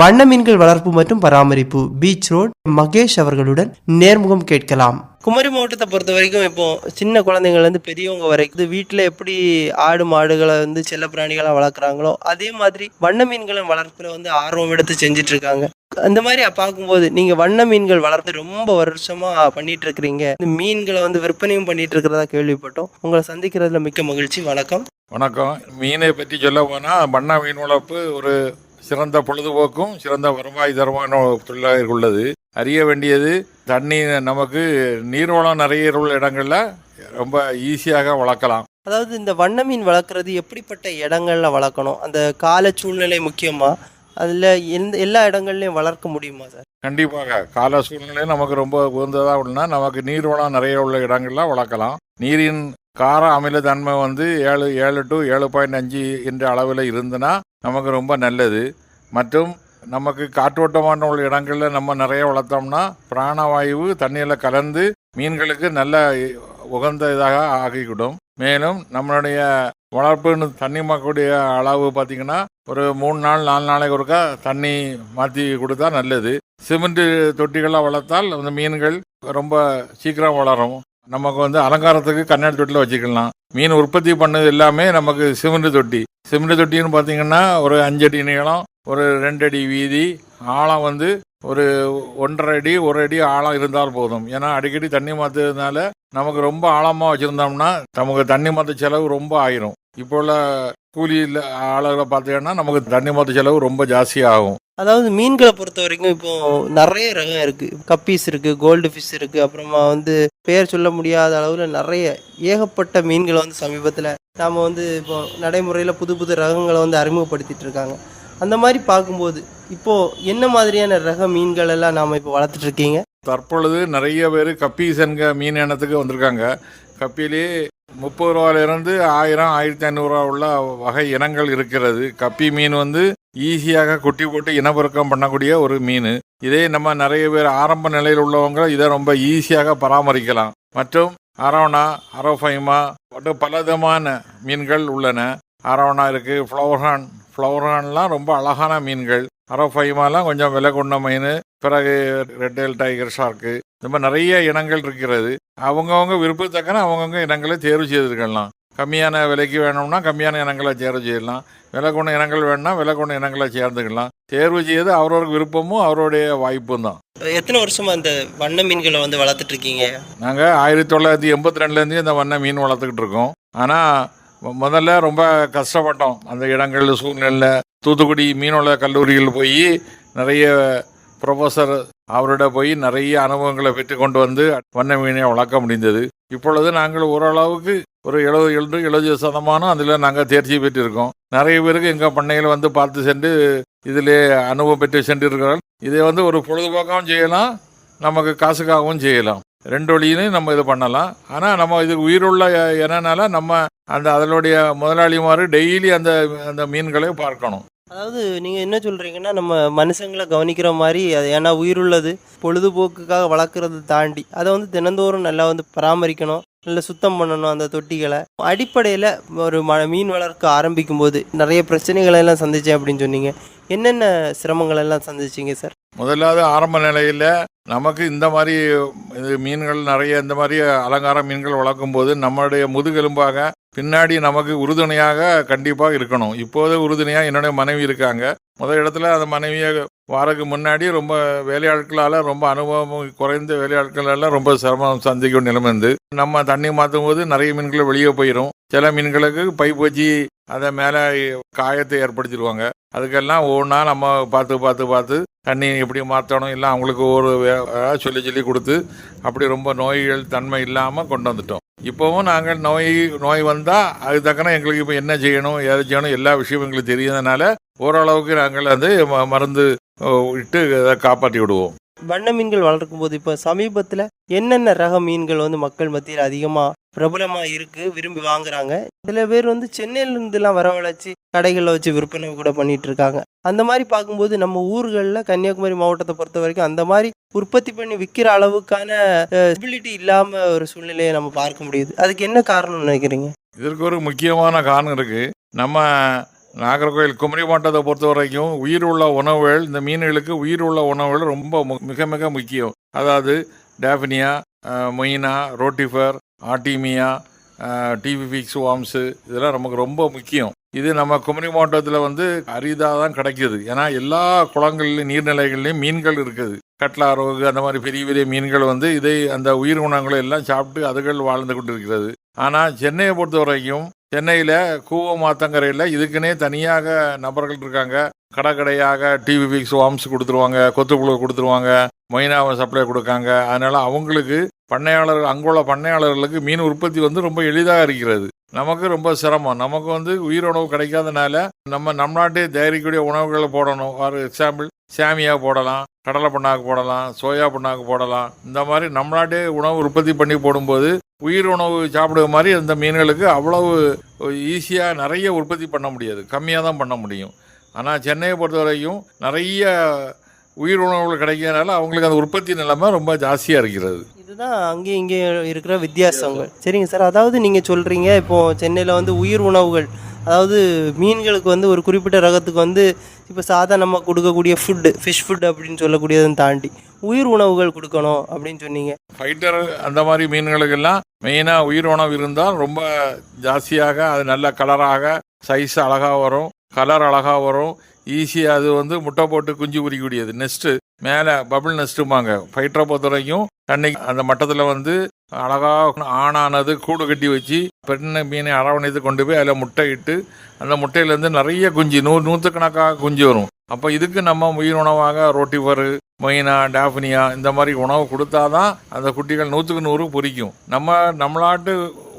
வண்ண மீன்கள் வளர்ப்பு மற்றும் பராமரிப்பு பீச் ரோட் மகேஷ் அவர்களுடன் நேர்முகம் கேட்கலாம். குமரி மாவட்டத்தை பொறுத்த வரைக்கும் இப்போ சின்ன குழந்தைங்கள்ல இருந்து பெரியவங்க வரைக்கும் வீட்டில் எப்படி ஆடு மாடுகளை வந்து செல்ல பிராணிகளை வளர்க்குறாங்களோ அதே மாதிரி வண்ண மீன்களை வளர்ப்புல வந்து ஆர்வம் எடுத்து செஞ்சுட்டு இருக்காங்க அந்த மாதிரி பார்க்கும்போது நீங்க வண்ண மீன்கள் வளர்த்து ரொம்ப வருஷமா பண்ணிட்டு இருக்கிறீங்க இந்த மீன்களை வந்து விற்பனையும் பண்ணிட்டு இருக்கிறதா கேள்விப்பட்டோம். உங்களை சந்திக்கிறதுல மிக்க மகிழ்ச்சி. வணக்கம். வணக்கம். மீனை பற்றி சொல்ல போனால் பண்ணா மீன் வளர்ப்பு ஒரு சிறந்த பொழுதுபோக்கும் சிறந்த வருவாய் தரமான தொழிலாக உள்ளது. அறிய வேண்டியது தண்ணி நமக்கு நீர்வளம் நிறைய உள்ள இடங்களில் ரொம்ப ஈஸியாக வளர்க்கலாம். அதாவது இந்த வண்ண மீன் வளர்க்குறது எப்படிப்பட்ட இடங்கள்ல வளர்க்கணும்? அந்த கால சூழ்நிலை முக்கியமா? அதில் எந்த எல்லா இடங்கள்லையும் வளர்க்க முடியுமா சார்? கண்டிப்பாக. கால சூழ்நிலை நமக்கு ரொம்ப உகந்ததாக உள்ளனா நமக்கு நீர்வளம் நிறைய உள்ள இடங்களில் வளர்க்கலாம். நீரின் கார அமிலத்தன்மை வந்து ஏழு ஏழு டு ஏழு பாயிண்ட் அஞ்சு என்ற அளவில் இருந்ததுன்னா நமக்கு ரொம்ப நல்லது. மற்றும் நமக்கு காற்றோட்டமான உள்ள இடங்களில் நம்ம நிறைய வளர்த்தோம்னா பிராணவாயு தண்ணியில் கலந்து மீன்களுக்கு நல்ல உகந்த இதாக ஆகிவிடும். மேலும் நம்மளுடைய வளர்ப்புன்னு தண்ணி மக்கக்கூடிய அளவு பார்த்திங்கன்னா ஒரு மூணு நாள் நாலு நாளைக்கு ஒருக்கா தண்ணி மாற்றி கொடுத்தா நல்லது. சிமெண்ட் தொட்டிகளாக வளர்த்தால் அந்த மீன்கள் ரொம்ப சீக்கிரம் வளரும். நமக்கு வந்து அலங்காரத்துக்கு கண்ணாடி தொட்டியில் வச்சுக்கலாம். மீன் உற்பத்தி பண்ணது எல்லாமே நமக்கு சிமெண்ட் தொட்டி. சிமெண்ட் தொட்டின்னு பார்த்தீங்கன்னா ஒரு அஞ்சடி நீளம் ஒரு ரெண்டடி வீதி ஆழம் வந்து ஒரு ஒன்றரை அடி ஒரு அடி ஆழம் இருந்தால் போதும். ஏன்னா அடிக்கடி தண்ணி மாற்றுறதுனால நமக்கு ரொம்ப ஆழமாக வச்சுருந்தோம்னா நமக்கு தண்ணி மாற்ற செலவு ரொம்ப ஆயிரும். இப்போ உள்ள கூலியில் ஆளுகளை பார்த்தீங்கன்னா நமக்கு தண்ணி மாற்ற செலவு ரொம்ப ஜாஸ்தி ஆகும். அதாவது மீன்களை பொறுத்த வரைக்கும் இப்போ நிறைய ரகம் இருக்கு. கப்பீஸ் இருக்கு கோல்டு ஃபிஷ் இருக்கு அப்புறமா வந்து பெயர் சொல்ல முடியாத அளவுல நிறைய ஏகப்பட்ட மீன்களை வந்து சமீபத்தில் நாம வந்து இப்போ நடைமுறையில் புது புது ரகங்களை வந்து அறிமுகப்படுத்திட்டு இருக்காங்க. அந்த மாதிரி பார்க்கும்போது இப்போ என்ன மாதிரியான ரக மீன்கள் எல்லாம் நாம இப்போ வளர்த்துட்டு இருக்கீங்க? தற்பொழுது நிறைய பேர் கப்பீசன்க மீன் இனத்துக்கு வந்திருக்காங்க. கப்பிலே முப்பது ரூபாயிலிருந்து ஆயிரம் ஆயிரத்தி ஐநூறுரூவா உள்ள வகை இனங்கள் இருக்கிறது. கப்பி மீன் வந்து ஈஸியாக குட்டி போட்டு இனப்பெருக்கம் பண்ணக்கூடிய ஒரு மீன். இதே நம்ம நிறைய பேர் ஆரம்ப நிலையில் உள்ளவங்க இதை ரொம்ப ஈஸியாக பராமரிக்கலாம். மற்றும் அரோனா அரோஃபைமா மற்றும் பலவிதமான மீன்கள் உள்ளன. அரோனா இருக்குது ஃப்ளவர்ஹான் ஃப்ளவர்ஹான்லாம் ரொம்ப அழகான மீன்கள். அரோஃபைமாலாம் கொஞ்சம் விலை கொண்ட மீன். பிறகு ரெட்டேல் டைகர் ஷார்க்கு இந்த மாதிரி நிறைய இனங்கள் இருக்கிறது. அவங்கவுங்க விருப்பத்தக்கன அவங்கவுங்க இனங்களை தேர்வு செய்திருக்கலாம். கம்மியான விலைக்கு வேணும்னா கம்மியான இனங்களை தேர்வு செய்யலாம். விலை கொண்ட இனங்கள் வேணும்னா விலை கொண்ட இனங்களை சேர்ந்துக்கலாம். தேர்வு செய்து அவரவருக்கு விருப்பமும் அவருடைய வாய்ப்பும் தான். எத்தனை வருஷமா இந்த வண்ண மீன்களை வந்து வளர்த்துட்டு இருக்கீங்க? நாங்கள் ஆயிரத்தி தொள்ளாயிரத்தி எண்பத்தி ரெண்டுலேருந்து இந்த வண்ண மீன் வளர்த்துக்கிட்டு இருக்கோம். ஆனால் முதல்ல ரொம்ப கஷ்டப்பட்டோம். அந்த இடங்கள் சூழ்நிலை தூத்துக்குடி மீனவள கல்லூரியில் போய் நிறைய ப்ரொஃபஸர் அவரோட போய் நிறைய அனுபவங்களை பெற்றுக்கொண்டு வந்து வண்ண மீனை வளர்க்க முடிந்தது. இப்பொழுது நாங்கள் ஓரளவுக்கு ஒரு எழுபது எழுபது எழுபது சதமானம் அதில் நாங்கள் தேர்ச்சி பெற்றிருக்கோம். நிறைய பேருக்கு எங்கள் பண்ணையில் வந்து பார்த்து சென்று இதிலே அனுபவம் பெற்று சென்றிருக்கிறார்கள். இதை வந்து ஒரு பொழுதுபோக்காகவும் செய்யலாம் நமக்கு காசுக்காகவும் செய்யலாம். ரெண்டு வழியிலையும் நம்ம இது பண்ணலாம். ஆனால் நம்ம இது உயிருள்ள என்னனால நம்ம அந்த அதனுடைய முதலாளிமார் டெய்லி அந்த அந்த மீன்களை பார்க்கணும். அதாவது நீங்கள் என்ன சொல்கிறீங்கன்னா நம்ம மனுஷங்களை கவனிக்கிற மாதிரி அது ஏன்னா உயிருள்ளது பொழுதுபோக்குக்காக வளர்க்குறது தாண்டி அதை வந்து தினந்தோறும் நல்லா வந்து பராமரிக்கணும். நல்லா சுத்தம் பண்ணணும் அந்த தொட்டிகளை. அடிப்படையில் ஒரு ம மீன் வளர்க்க ஆரம்பிக்கும் போது நிறைய பிரச்சனைகளை எல்லாம் சந்திச்சேன் அப்படின்னு சொன்னீங்க. என்னென்ன சிரமங்கள் எல்லாம் சந்திச்சீங்க சார் முதலாவது ஆரம்ப நிலையில் நமக்கு இந்த மாதிரி இது மீன்கள் நிறைய இந்த மாதிரி அலங்கார மீன்கள் வளர்க்கும் போது நம்மளுடைய முதுகெலும்பாக பின்னாடி நமக்கு உறுதுணையாக கண்டிப்பாக இருக்கணும். இப்போது உறுதுணையாக என்னுடைய மனைவி இருக்காங்க. முதல் இடத்துல அந்த மனைவியை வாரக்கு முன்னாடி ரொம்ப வேலையாட்களால் ரொம்ப அனுபவம் குறைந்த வேலையாட்களெல்லாம் ரொம்ப சிரமம் சந்திக்கும் நிலைமை இருந்து நம்ம தண்ணி மாற்றும் போது நிறைய மீன்களை வெளியே போயிடும் சில மீன்களுக்கு பைப் வச்சு அதை மேலே காயத்தை ஏற்படுத்திடுவாங்க. அதுக்கெல்லாம் ஒவ்வொன்றா நம்ம பார்த்து பார்த்து பார்த்து தண்ணி எப்படி மாற்றணும் இல்லை அவங்களுக்கு ஒரு வே- சொல்லி சொல்லி கொடுத்து அப்படி ரொம்ப நோய்கள் தன்மை இல்லாமல் கொண்டு வந்துட்டோம். இப்போவும் நாங்கள் நோய் நோய் வந்தால் அது தக்கன எங்களுக்கு இப்போ என்ன செய்யணும் எதை செய்யணும் எல்லா விஷயமும் எங்களுக்கு தெரியாதனால ஓரளவுக்கு நாங்கள் வந்து ம- மருந்து இட்டு அதை காப்பாற்றி விடுவோம். வண்ண மீன்கள் வளர்க்கும் போது இப்போ சமீபத்தில் என்னென்ன ரக மீன்கள் வந்து மக்கள் மத்தியில் அதிகமாக பிரபலமாக இருக்கு விரும்பி வாங்குறாங்க? சில பேர் வந்து சென்னையில இருந்துலாம் வரவழைச்சு கடைகளில் வச்சு விற்பனை கூட பண்ணிட்டு இருக்காங்க. அந்த மாதிரி பார்க்கும்போது நம்ம ஊர்களில் கன்னியாகுமரி மாவட்டத்தை பொறுத்த வரைக்கும் அந்த மாதிரி உற்பத்தி பண்ணி விற்கிற அளவுக்கான எபிலிட்டி இல்லாம ஒரு சூழ்நிலையை நம்ம பார்க்க முடியுது. அதுக்கு என்ன காரணம் நினைக்கிறீங்க? இதற்கு ஒரு முக்கியமான காரணம் இருக்கு. நம்ம நாகர்கோயில் குமரி மாவட்டத்தை பொறுத்த வரைக்கும் உயிர் உள்ள உணவுகள் இந்த மீன்களுக்கு உயிர் உள்ள உணவுகள் ரொம்ப மு- மிக மிக முக்கியம். அதாவது daphnia moina rotifer artemia tubifex worms இதெல்லாம் நமக்கு ரொம்ப முக்கியம். இது நம்ம குமரி மாவட்டத்தில் வந்து அரிதாக தான் கிடைக்கிது. ஏன்னா எல்லா குளங்கள்லையும் நீர்நிலைகள்லையும் மீன்கள் இருக்குது. கட்லா ரோகு அந்த மாதிரி பெரிய பெரிய மீன்கள் வந்து இதை அந்த உயிர் உணவுகளை எல்லாம் சாப்பிட்டு அதுகள் வாழ்ந்து கொண்டிருக்கிறது. ஆனால் சென்னையை பொறுத்த வரைக்கும் சென்னையில் கூவம் மாத்தங்கரையில் இதுக்குன்னே தனியாக நபர்கள் இருக்காங்க. கடை கடையாக டிவி பிக்ஸ் வாம்ஸ் கொடுத்துருவாங்க கொத்துப்புழு கொடுத்துருவாங்க மொயினாவை சப்ளை கொடுக்காங்க. அதனால அவங்களுக்கு பண்ணையாளர்கள் அங்குள்ள பண்ணையாளர்களுக்கு மீன் உற்பத்தி வந்து ரொம்ப எளிதாக இருக்கிறது. நமக்கு ரொம்ப சிரமம். நமக்கு வந்து உயிர் உணவு கிடைக்காதனால நம்ம நம் நாட்டே தயாரிக்கக்கூடிய உணவுகளை போடணும். ஃபார் எக்ஸாம்பிள் சாமியா போடலாம் கடலை புண்ணாக்கு போடலாம் சோயா புண்ணாக்கு போடலாம். இந்த மாதிரி நம்ம நாட்டே உணவு உற்பத்தி பண்ணி போடும்போது உயிர் உணவு சாப்பிடுற மாதிரி அந்த மீன்களுக்கு அவ்வளவு ஈஸியாக நிறைய உற்பத்தி பண்ண முடியாது. கம்மியாக தான் பண்ண முடியும். ஆனால் சென்னையை பொறுத்த வரைக்கும் நிறைய உயிர் உணவுகள் கிடைக்கிறதுனால அவங்களுக்கு அந்த உற்பத்தி நிலைமை ரொம்ப ஜாஸ்தியாக இருக்கிறது. இதுதான் அங்கேயும் இங்கே இருக்கிற வித்தியாசங்கள். சரிங்க சார். அதாவது நீங்கள் சொல்கிறீங்க இப்போது சென்னையில் வந்து உயிர் உணவுகள் அதாவது மீன்களுக்கு வந்து ஒரு குறிப்பிட்ட ரகத்துக்கு வந்து இப்போ சாதா நம்ம கொடுக்கக்கூடிய ஃபுட்டு ஃபிஷ் ஃபுட் அப்படின்னு சொல்லக்கூடியதை தாண்டி உயிர் உணவுகள் கொடுக்கணும் அப்படின்னு சொன்னீங்க. ஃபைட்டர் அந்த மாதிரி மீன்களுக்கெல்லாம் மெயினாக உயிர் உணவு இருந்தால் ரொம்ப ஜாஸ்தியாக அது நல்ல கலராக சைஸ் அழகாக வரும் கலர் அழகாக வரும். ஈஸியாக அது வந்து முட்டை போட்டு குஞ்சு பொரிக்கக்கூடியது நெஸ்ட்டு மேலே பபிள் நெஸ்ட்டுமாங்க ஃபைட்டரை பொறுத்த வரைக்கும் அன்னைக்கு அந்த மட்டத்தில் வந்து அழகாக ஆணானது கூடு கட்டி வச்சு பெண்ணை மீனை அரவணைத்து கொண்டு போய் அதில் முட்டை இட்டு அந்த முட்டையிலேருந்து நிறைய குஞ்சு நூறு நூற்றுக்கணக்காக குஞ்சு வரும். அப்போ இதுக்கு நம்ம உயிர் உணவாக ரோட்டிஃபரு மைனா டாஃபினியா இந்த மாதிரி உணவு கொடுத்தாதான் அந்த குட்டிகள் நூற்றுக்கு நூறு பொரிக்கும் நம்ம நம்மளாட்டு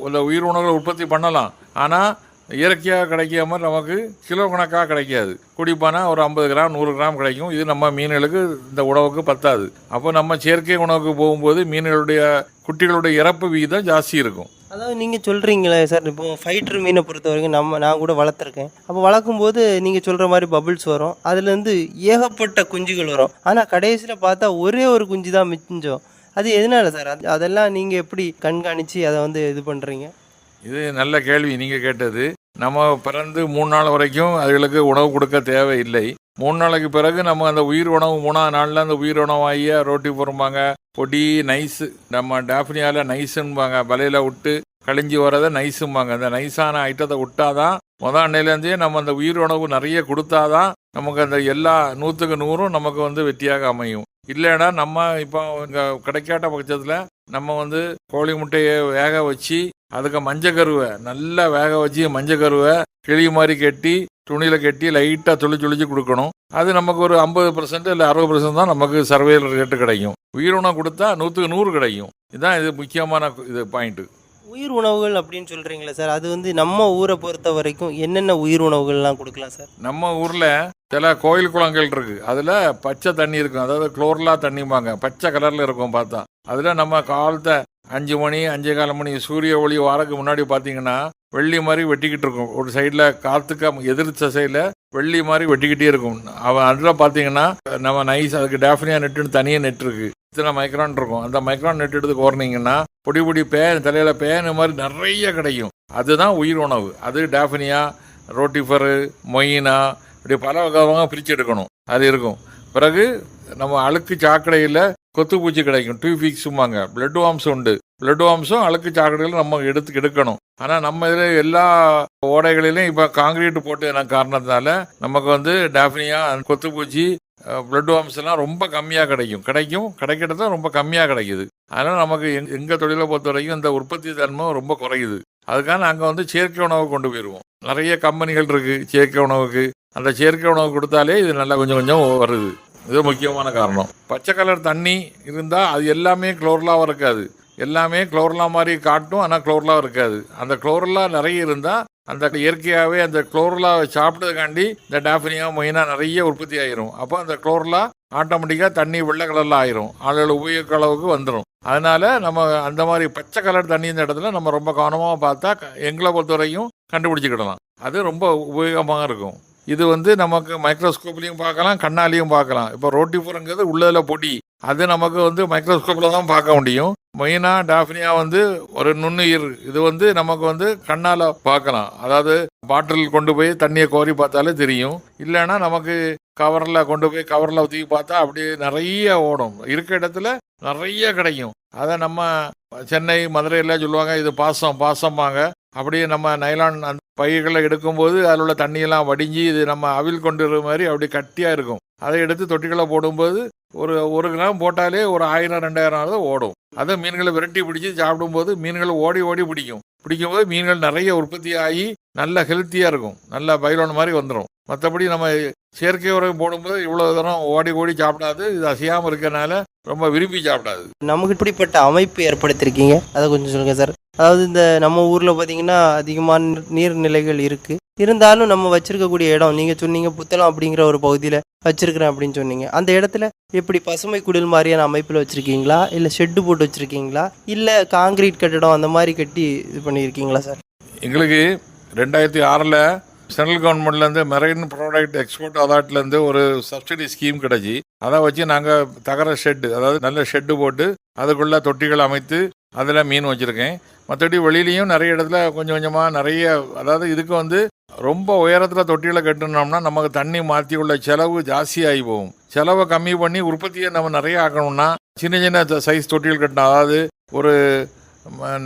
உள்ள உயிர் உணவுகளை உற்பத்தி பண்ணலாம். ஆனால் இயற்கையாக கிடைக்காம நமக்கு கிலோ கணக்காக கிடைக்காது. குடிப்பானா ஒரு ஐம்பது கிராம் நூறு கிராம் கிடைக்கும். இது நம்ம மீன்களுக்கு இந்த உணவுக்கு பத்தாது. அப்போ நம்ம செயற்கை உணவுக்கு போகும்போது மீன்களுடைய குட்டிகளுடைய இறப்பு விகிதம் ஜாஸ்தி இருக்கும். அதாவது நீங்கள் சொல்கிறீங்களே சார் இப்போ ஃபைட்டர் மீனை பொறுத்த வரைக்கும் நம்ம நான் கூட வளர்த்துருக்கேன். அப்போ வளர்க்கும்போது நீங்கள் சொல்கிற மாதிரி பபிள்ஸ் வரும். அதுலேருந்து ஏகப்பட்ட குஞ்சுகள் வரும். ஆனால் கடைசியில் பார்த்தா ஒரே ஒரு குஞ்சு தான் மிச்சம். அது எதனால சார்? அது அதெல்லாம் நீங்கள் எப்படி கண்காணித்து அதை வந்து இது பண்ணுறீங்க இது நல்ல கேள்வி நீங்கள் கேட்டது. நம்ம பிறந்து மூணு நாள் வரைக்கும் அதுகளுக்கு உணவு கொடுக்க தேவையில்லை. மூணு நாளைக்கு பிறகு நம்ம அந்த உயிர் உணவு மூணாவது நாளில் அந்த உயிர் உணவாகிய ரோட்டி போடும்பாங்க. பொடி நைஸு நம்ம டாஃபினியாவில் நைஸுன்பாங்க வலையில் விட்டு கழிஞ்சி வரதை நைஸும்பாங்க அந்த நைஸான ஐட்டத்தை விட்டாதான் முதல் அன்னையிலேருந்தே நம்ம அந்த உயிர் உணவு நிறைய கொடுத்தாதான் நமக்கு அந்த எல்லா நூற்றுக்கு நூறும் நமக்கு வந்து வெற்றியாக அமையும். இல்லைன்னா நம்ம இப்போ இங்கே கிடைக்காட்ட பட்சத்தில் நம்ம வந்து கோழி முட்டையை வேக வச்சு அதுக்கு மஞ்சள் கருவை நல்லா வேக வச்சு மஞ்சள் கருவை கிளி மாதிரி கட்டி துணியில் கட்டி லைட்டாக துளி துளிச்சு கொடுக்கணும். அது நமக்கு ஒரு ஐம்பது பர்சன்ட் இல்லை அறுபது பர்சன்ட் தான் நமக்கு சர்வேல ரேட்டு கிடைக்கும். உயிரினம் கொடுத்தா நூற்றுக்கு நூறு கிடைக்கும். இதுதான் இது முக்கியமான இது பாயிண்ட்டு உயிர் உணவுகள் அப்படின்னு சொல்கிறீங்களே சார் அது வந்து நம்ம ஊரை பொறுத்த வரைக்கும் என்னென்ன உயிர் உணவுகள்லாம் கொடுக்கலாம் சார்? நம்ம ஊரில் சில கோயில் குளங்கள் இருக்கு. அதில் பச்சை தண்ணி இருக்கும். அதாவது குளோர்லா தண்ணிம்பாங்க. பச்சை கலரில் இருக்கும் பார்த்தா. அதில் நம்ம காலத்தை அஞ்சு மணி அஞ்சே கால மணி சூரிய ஒளி வாரக்கு முன்னாடி பார்த்தீங்கன்னா வெள்ளி மாதிரி வெட்டிக்கிட்டு இருக்கும். ஒரு சைடில் காற்றுக்கு எதிர் திசையில் வெள்ளி மாதிரி வெட்டிக்கிட்டே இருக்கும். அவன் அதில் பார்த்தீங்கன்னா நம்ம நைஸ் அதுக்கு டேஃபினியா நெட்டுன்னு தனியாக நெட் இருக்கு. இத்தனை மைக்ரான் இருக்கும். அந்த மைக்ரான் நெட் எடுத்து கோர்னீங்கன்னா பொடி பொடி பேன் தலையில் பேனு மாதிரி நிறைய கிடைக்கும். அதுதான் உயிர் உணவு. அது டேஃபினியா ரோட்டிஃபரு மொயினா இப்படி பல வகமாக பிரித்து எடுக்கணும் அது இருக்கும். பிறகு நம்ம அழுக்கு சாக்கடையில் கொத்துப்பூச்சி கிடைக்கும். டூ வீக்ஸுமாங்க பிளட் வாம்ஸ் உண்டு. பிளட் வாம்ஸும் அழுக்கு சாக்கடையில் நம்ம எடுத்து எடுக்கணும் ஆனால் நம்ம இதில் எல்லா ஓடைகளிலும் இப்போ காங்கிரீட் போட்டு காரணத்தினால நமக்கு வந்து டாஃபினியா கொத்துப்பூச்சி பிளட் வாம்ஸ் எல்லாம் ரொம்ப கம்மியாக கிடைக்கும். கிடைக்கும். கிடைக்கிறது ரொம்ப கம்மியாக கிடைக்குது. அதனால் நமக்கு எங் எங்கள் தொழிலை பொறுத்த வரைக்கும் இந்த உற்பத்தி தன்மை ரொம்ப குறையுது. அதுக்காக நாங்கள் வந்து செயற்கை உணவு கொண்டு போயிடுவோம் நிறைய கம்பெனிகள் இருக்குது செயற்கை உணவுக்கு அந்த செயற்கை உணவு கொடுத்தாலே இது நல்லா கொஞ்சம் கொஞ்சம் வருது. இது முக்கியமான காரணம். பச்சை கலர் தண்ணி இருந்தால் அது எல்லாமே குளோர்லாவாக இருக்காது. எல்லாமே குளோர்லா மாதிரி காட்டும் ஆனால் குளோர்லா இருக்காது. அந்த குளோர்லா நிறைய இருந்தால் அந்த இயற்கையாகவே அந்த குளோர்லா சாப்பிட்டதுக்காண்டி இந்த டாஃபினியா மொயினா நிறைய உற்பத்தி ஆயிரும். அப்போ அந்த குளோர்லா ஆட்டோமேட்டிக்காக தண்ணி வெள்ளை கலரில் ஆயிரும். ஆளுகள் உபயோக அளவுக்கு வந்துடும் அதனால நம்ம அந்த மாதிரி பச்சை கலர் தண்ணி இந்த இடத்துல நம்ம ரொம்ப கவனமாக பார்த்தா எங்களை பொறுத்த வரைக்கும் கண்டுபிடிச்சிக்கிடலாம். அது ரொம்ப உபயோகமாக இருக்கும். இது வந்து நமக்கு மைக்ரோஸ்கோப்லையும் பார்க்கலாம் கண்ணாலையும் பார்க்கலாம். இப்போ ரோட்டிஃபுரங்கிறது உள்ளதில் பொடி. அது நமக்கு வந்து மைக்ரோஸ்கோப்பில் தான் பார்க்க முடியும். மெயினாக டாஃபினியா வந்து ஒரு நுண்ணுயிர். இது வந்து நமக்கு வந்து கண்ணால் பார்க்கலாம். அதாவது பாட்டில் கொண்டு போய் தண்ணியை கோரி பார்த்தாலே தெரியும். இல்லைன்னா நமக்கு கவரில் கொண்டு போய் கவரில் ஊற்றி பார்த்தா அப்படியே நிறைய ஓடும். இருக்க இடத்துல நிறைய கிடைக்கும். அதை நம்ம சென்னை மதுரையில் சொல்லுவாங்க இது பாசம் பாசம்பாங்க. அப்படியே நம்ம நைலான் அந்த பைகளை எடுக்கும்போது அதில் உள்ள தண்ணியெல்லாம் வடிஞ்சு இது நம்ம அவில் கொண்டு மாதிரி அப்படி கட்டியாக இருக்கும். அதை எடுத்து தொட்டிகளை போடும்போது ஒரு ஒரு கிராம் போட்டாலே ஒரு ஆயிரம் ரெண்டாயிரம் ஆகுது ஓடும். அதை மீன்களை விரட்டி பிடிச்சி சாப்பிடும்போது மீன்கள் ஓடி ஓடி பிடிக்கும். பிடிக்கும்போது மீன்கள் நிறைய உற்பத்தி ஆகி நல்ல ஹெல்த்தியாக இருக்கும். நல்ல பைலோன் மாதிரி வந்துடும் மற்றபடி நம்ம செயற்கை உரம் போடும்போது இவ்வளோ தூரம் ஓடி ஓடி சாப்பிடாது. இது அசையாமல் இருக்கறனால ரொம்ப விரும்பி சாப்பிடாது. நமக்கு இப்படிப்பட்ட அமைப்பு ஏற்படுத்தியிருக்கீங்க அதை கொஞ்சம் சொல்லுங்கள் சார் அதாவது இந்த நம்ம ஊரில் பார்த்தீங்கன்னா அதிகமான நீர்- நீர்நிலைகள் இருக்குது இருந்தாலும் நம்ம வச்சிருக்கக்கூடிய இடம் நீங்கள் சொன்னீங்க புத்தளம் அப்படிங்கிற ஒரு பகுதியில் வச்சிருக்கிறேன் அப்படின்னு சொன்னீங்க. அந்த இடத்துல எப்படி பசுமை குடில் மாதிரியான அமைப்பில் வச்சுருக்கீங்களா? இல்லை ஷெட்டு போட்டு வச்சுருக்கீங்களா? இல்லை காங்கிரீட் கட்டடம் அந்த மாதிரி கட்டி இது பண்ணியிருக்கீங்களா சார் எங்களுக்கு ரெண்டாயிரத்தி ஆறில் சென்ட்ரல் கவர்மெண்ட்லேருந்து மெரைன் ப்ராடக்ட் எக்ஸ்போர்ட் அதாட்லேருந்து ஒரு சப்சிடி ஸ்கீம் கிடச்சி. அதை வச்சு நாங்கள் தகர ஷெட்டு அதாவது நல்ல ஷெட்டு போட்டு அதுக்குள்ளே தொட்டிகள் அமைத்து அதில் மீன் வச்சுருக்கேன். மற்றபடி வெளியிலையும் நிறைய இடத்துல கொஞ்சம் கொஞ்சமாக நிறைய அதாவது இதுக்கு வந்து ரொம்ப உயரத்தில் தொட்டியில் கட்டினோம்னா நமக்கு தண்ணி மாற்றி உள்ள செலவு ஜாஸ்தியாகி போகும். செலவை கம்மி பண்ணி உற்பத்தியை நம்ம நிறைய ஆக்கணும்னா சின்ன சின்ன சைஸ் தொட்டிகள் கட்டணும் அதாவது ஒரு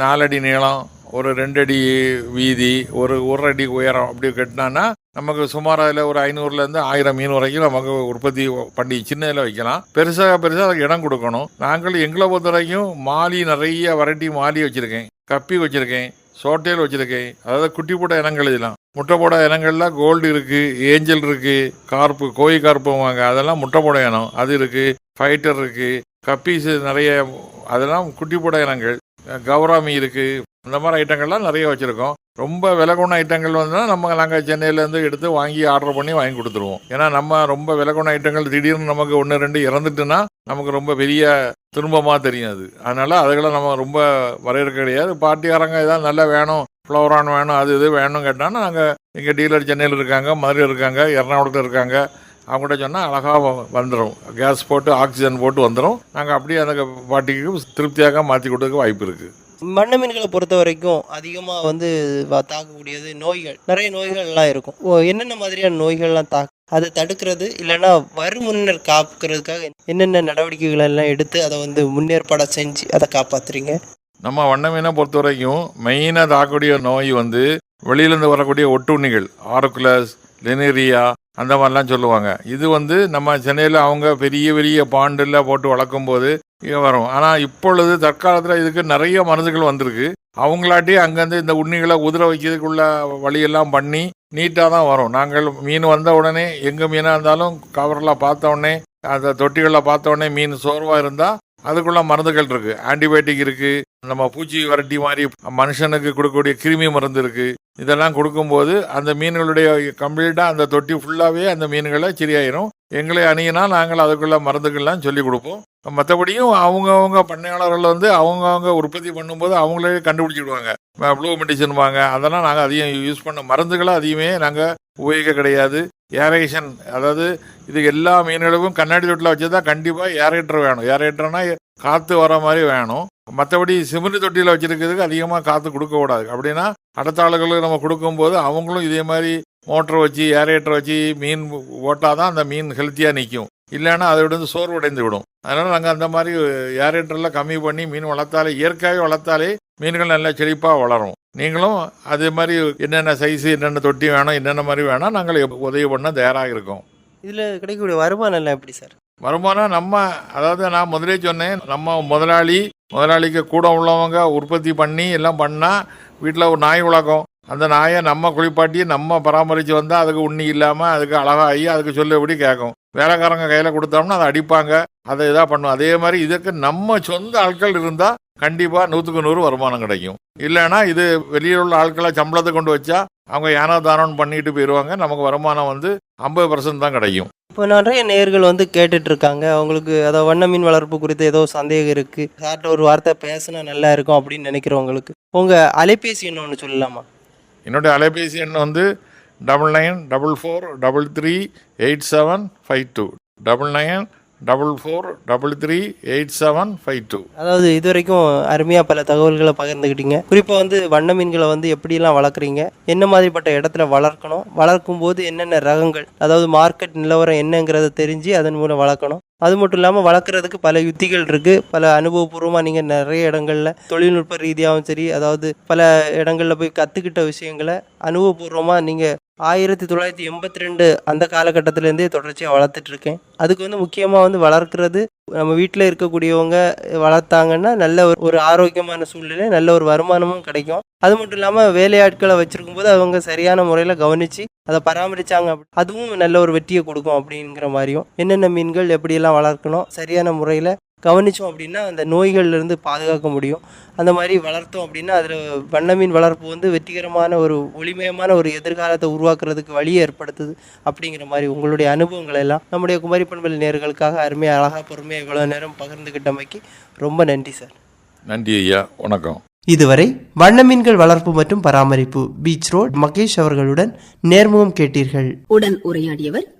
நாலடி நீளம் ஒரு ரெண்டடி வீதி ஒரு ஒரு அடி உயரம் அப்படி கட்டினான்னா நமக்கு சுமார் அதில் ஒரு ஐநூறுலேருந்து ஆயிரம் மீன் வரைக்கும் நமக்கு உற்பத்தி பண்ணி சின்னதில் வைக்கலாம். பெருசாக பெருசாக அதுக்கு இடம் கொடுக்கணும். நாங்கள் எங்களை பொறுத்த வரைக்கும் மாலி நிறைய வெரைட்டி மாலி வச்சுருக்கேன். கப்பி வச்சுருக்கேன். சோட்டையில் வச்சுருக்கேன். அதாவது குட்டி போட்ட இனங்கள் இதெல்லாம். முட்டை போட இனங்கள்ல கோல்டு இருக்குது ஏஞ்சல் இருக்குது கார்ப்பு கோழி கார்ப்புவாங்க அதெல்லாம் முட்டை போட இனம். அது இருக்குது ஃபைட்டர் இருக்குது கப்பீஸ் நிறைய அதெல்லாம் குட்டி போட இனங்கள். கௌராமி இருக்குது இந்த மாதிரி ஐட்டங்கள்லாம் நிறைய வச்சுருக்கோம். ரொம்ப விலை குண ஐட்டங்கள் வந்து நம்ம நாங்கள் சென்னையிலேருந்து எடுத்து வாங்கி ஆர்டர் பண்ணி வாங்கி கொடுத்துருவோம். ஏன்னா நம்ம ரொம்ப விலை குண ஐட்டங்கள் திடீர்னு நமக்கு ஒன்று ரெண்டு இறந்துட்டுன்னா நமக்கு ரொம்ப பெரிய துன்பமாக தெரியும் அது. அதனால் அதுகளை நம்ம ரொம்ப வரையறுக்க கிடையாது. பார்ட்டிக்காரங்க ஏதாவது நல்லா வேணும் ஃப்ளவரான் வேணும் அது இது வேணும் கேட்டால் நாங்கள் எங்கள் டீலர் சென்னையில் இருக்காங்க மதுரை இருக்காங்க எறணாகுளத்தில் இருக்காங்க. அவங்ககிட்ட சொன்னால் அழகாக வந்துடும் கேஸ் போட்டு ஆக்சிஜன் போட்டு வந்துடும் நாங்கள் அப்படியே அந்த பாட்டிக்கு திருப்தியாக மாற்றி கொடுக்க வாய்ப்பு இருக்குது வண்ண மீன்களை பொறுத்த வரைக்கும் அதிகமாக வந்து தாக்கக்கூடியது நோய்கள். நிறைய நோய்கள்லாம் இருக்கும். ஓ, என்னென்ன மாதிரியான நோய்கள்லாம் தாக்க அதை தடுக்கிறது இல்லைன்னா வருமுன்னர் காக்கிறதுக்காக என்னென்ன நடவடிக்கைகள் எல்லாம் எடுத்து அதை வந்து முன்னேற்பாடாக செஞ்சு அதை காப்பாத்துறீங்க? நம்ம வண்ண மீனை பொறுத்த வரைக்கும் மெயினாக தாக்கக்கூடிய நோய் வந்து வெளியிலேருந்து வரக்கூடிய ஒட்டுண்ணிகள் ஆரோக்குலஸ் லெனேரியா அந்த மாதிரிலாம் சொல்லுவாங்க. இது வந்து நம்ம சென்னையில் அவங்க பெரிய பெரிய பாண்டில் போட்டு வளர்க்கும் போது வரும். ஆனால் இப்பொழுது தற்காலத்தில் இதுக்கு நிறைய மருந்துகள் வந்திருக்கு. அவங்களாட்டி அங்கேருந்து இந்த உண்ணிகளை உதிர வைக்கிறதுக்குள்ள வழியெல்லாம் பண்ணி நீட்டாக தான் வரும். நாங்கள் மீன் வந்த உடனே எங்கே மீனாக இருந்தாலும் கவரில் பார்த்த உடனே அந்த தொட்டிகளில் பார்த்த உடனே மீன் சோர்வாக இருந்தால் அதுக்குள்ள மருந்துகள் இருக்குது ஆன்டிபயோட்டிக் இருக்குது நம்ம பூச்சி வரட்டி மாதிரி மனுஷனுக்கு கொடுக்கக்கூடிய கிருமி மருந்து இருக்கு. இதெல்லாம் கொடுக்கும்போது அந்த மீன்களுடைய கம்ப்ளீட்டா அந்த தொட்டி ஃபுல்லாவே அந்த மீன்களை சரியாயிரும். எங்களை அணியினா நாங்கள் அதுக்குள்ள மருந்துகள்லாம் சொல்லி கொடுப்போம். மற்றபடியும் அவங்கவுங்க பண்ணையாளர்கள் வந்து அவங்கவுங்க உற்பத்தி பண்ணும்போது அவங்களே கண்டுபிடிச்சிடுவாங்க. ப்ளூ மெடிசன் வாங்க. அதெல்லாம் நாங்கள் அதிகம் யூஸ் பண்ண மருந்துகளை அதிகமே நாங்கள் உபயோகிக்க கிடையாது. ஏரேஷன் அதாவது இது எல்லா மீன்களுக்கும் கண்ணாடி தொட்டில் வச்சு தான் கண்டிப்பாக ஏரேட்டர் வேணும் ஏரேட்டர்னா காற்று வர மாதிரி வேணும். மற்றபடி சிமெண்ட் தொட்டியில் வச்சிருக்கிறதுக்கு அதிகமாக காற்று கொடுக்க கூடாது. அப்படின்னா அடுத்த ஆளுகளுக்கு நம்ம கொடுக்கும்போது அவங்களும் இதே மாதிரி மோட்டர் வச்சு ஏரேட்டர் வச்சு மீன் ஓட்டாதான் தான் அந்த மீன் ஹெல்த்தியாக நிற்கும் இல்லைன்னா அதை விட சோர்வடைந்து விடும். அதனால் நாங்கள் அந்த மாதிரி ஏரேட்டரில் கம்மி பண்ணி மீன் வளர்த்தாலே இயற்கையாக வளர்த்தாலே மீன்கள் நல்லா செழிப்பாக வளரும். நீங்களும் அதே மாதிரி என்னென்ன சைஸு என்னென்ன தொட்டி வேணும் என்னென்ன மாதிரி வேணால் நாங்கள் உதவி பண்ண தயாராக இருக்கோம். இதில் கிடைக்கக்கூடிய வருமானம் எல்லாம் எப்படி சார்? வருமானம் நம்ம அதாவது நான் முதலே சொன்னேன் நம்ம முதலாளி முதலாளிக்கு கூட உள்ளவங்க உற்பத்தி பண்ணி எல்லாம் பண்ணால் வீட்டில் ஒரு நாய் உலகம் அந்த நாயை நம்ம குளிப்பாட்டி நம்ம பராமரித்து வந்தால் அதுக்கு உண்ணி இல்லாமல் அதுக்கு அழகாகி அதுக்கு சொல்லபடி கேட்கும் வேலைக்காரங்க கையில் கொடுத்தோம்னா அதை அடிப்பாங்க அதை இதாக பண்ணுவோம் அதே மாதிரி இதுக்கு நம்ம சொந்த ஆட்கள் இருந்தால் கண்டிப்பாக நூற்றுக்கு நூறு வருமானம் கிடைக்கும். இல்லைன்னா இது வெளியில் உள்ள ஆட்களை சம்பளத்தை கொண்டு வச்சா அவங்க யானோ தானம் பண்ணிட்டு போயிடுவாங்க நமக்கு வருமானம் வந்து ஐம்பது பர்சன்ட் தான் கிடைக்கும். இப்போ நிறைய நேர்கள் வந்து கேட்டுட்டு இருக்காங்க அவங்களுக்கு அதாவது வண்ண மீன் வளர்ப்பு குறித்து ஏதோ சந்தேகம் இருக்கு. சார்ட்ட ஒரு வார்த்தை பேசினா நல்லா இருக்கும் அப்படின்னு நினைக்கிறவங்களுக்கு. உங்க அலைபேசி எண் ஒன்று சொல்லலாமா? என்னுடைய அலைபேசி எண் வந்து double nine double four double three eight seven five two. Double nine double four double three eight seven five two அதாவது இதுவரைக்கும் அருமையாக பல தகவல்களை பகிர்ந்துக்கிட்டீங்க குறிப்பாக வந்து வண்ண மீன்களை வந்து எப்படிலாம் வளர்க்குறீங்க? என்ன மாதிரிப்பட்ட இடத்துல வளர்க்கணும்? வளர்க்கும் போது என்னென்ன ரகங்கள் அதாவது மார்க்கெட் நிலவரம் என்னங்கிறத தெரிஞ்சு அதன் மூலம் வளர்க்கணும். அது மட்டும் இல்லாமல் வளர்க்குறதுக்கு பல யுத்திகள் இருக்குது பல அனுபவபூர்வமாக நீங்கள் நிறைய இடங்களில் தொழில்நுட்ப ரீதியாகவும் சரி அதாவது பல இடங்களில் போய் கற்றுக்கிட்ட விஷயங்களை அனுபவபூர்வமாக நீங்கள் ஆயிரத்தி தொள்ளாயிரத்தி எண்பத்தி ரெண்டு அந்த காலகட்டத்திலேருந்தே தொடர்ச்சியாக வளர்த்துட்ருக்கேன். அதுக்கு வந்து முக்கியமாக வந்து வளர்க்குறது நம்ம வீட்டில் இருக்கக்கூடியவங்க வளர்த்தாங்கன்னா நல்ல ஒரு ஒரு ஆரோக்கியமான சூழ்நிலை நல்ல ஒரு வருமானமும் கிடைக்கும். அது மட்டும் இல்லாமல் வேலையாட்களை வச்சுருக்கும் போது அவங்க சரியான முறையில் கவனித்து அதை பராமரித்தாங்க அப்படி- அதுவும் நல்ல ஒரு வெற்றியை கொடுக்கும் அப்படிங்கிற மாதிரியும். என்னென்ன மீன்கள் எப்படியெல்லாம் வளர்க்கணும் சரியான முறையில் கவனிச்சோம் அப்படின்னா அந்த நோய்கள்ல இருந்து பாதுகாக்க முடியும். அந்த மாதிரி வளர்த்தோம் அப்படின்னா அதில் வண்ண மீன் வளர்ப்பு வந்து வெற்றிகரமான ஒரு ஒளிமயமான ஒரு எதிர்காலத்தை உருவாக்குறதுக்கு வழியை ஏற்படுத்துது அப்படிங்கிற மாதிரி உங்களுடைய அனுபவங்கள் எல்லாம் நம்முடைய குமரி பண்பல் நேர்களுக்காக அருமையாக அழகாக பொறுமையாக இவ்வளோ நேரம் பகிர்ந்துக்கிட்டமைக்கு ரொம்ப நன்றி சார். நன்றி ஐயா. வணக்கம். இதுவரை வண்ண மீன்கள் வளர்ப்பு மற்றும் பராமரிப்பு பீச் ரோட் மகேஷ் அவர்களுடன் நேர்முகம் கேட்டீர்கள். உடன் உரையாடியவர்